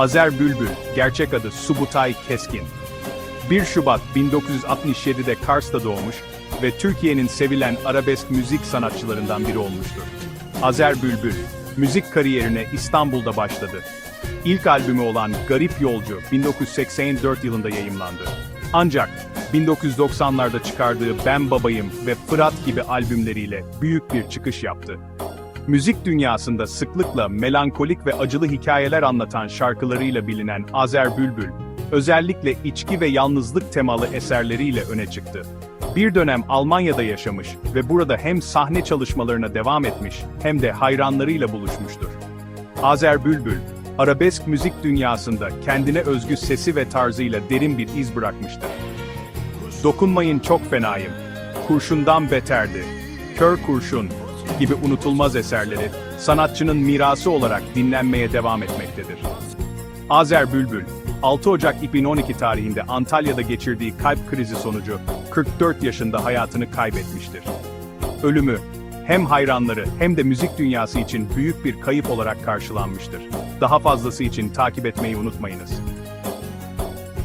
Azer Bülbül, gerçek adı Subutay Keskin. 1 Şubat 1967'de Kars'ta doğmuş ve Türkiye'nin sevilen arabesk müzik sanatçılarından biri olmuştur. Azer Bülbül, müzik kariyerine İstanbul'da başladı. İlk albümü olan Garip Yolcu 1984 yılında yayımlandı. Ancak 1990'larda çıkardığı Ben Babayım ve Fırat gibi albümleriyle büyük bir çıkış yaptı. Müzik dünyasında sıklıkla melankolik ve acılı hikayeler anlatan şarkılarıyla bilinen Azer Bülbül, özellikle içki ve yalnızlık temalı eserleriyle öne çıktı. Bir dönem Almanya'da yaşamış ve burada hem sahne çalışmalarına devam etmiş hem de hayranlarıyla buluşmuştur. Azer Bülbül, arabesk müzik dünyasında kendine özgü sesi ve tarzıyla derin bir iz bırakmıştır. Dokunmayın çok fenayım, kurşundan beterdi, kör kurşun gibi unutulmaz eserleri sanatçının mirası olarak dinlenmeye devam etmektedir. Azer Bülbül, 6 Ocak 2012 tarihinde Antalya'da geçirdiği kalp krizi sonucu 44 yaşında hayatını kaybetmiştir. Ölümü, hem hayranları hem de müzik dünyası için büyük bir kayıp olarak karşılanmıştır. Daha fazlası için takip etmeyi unutmayınız.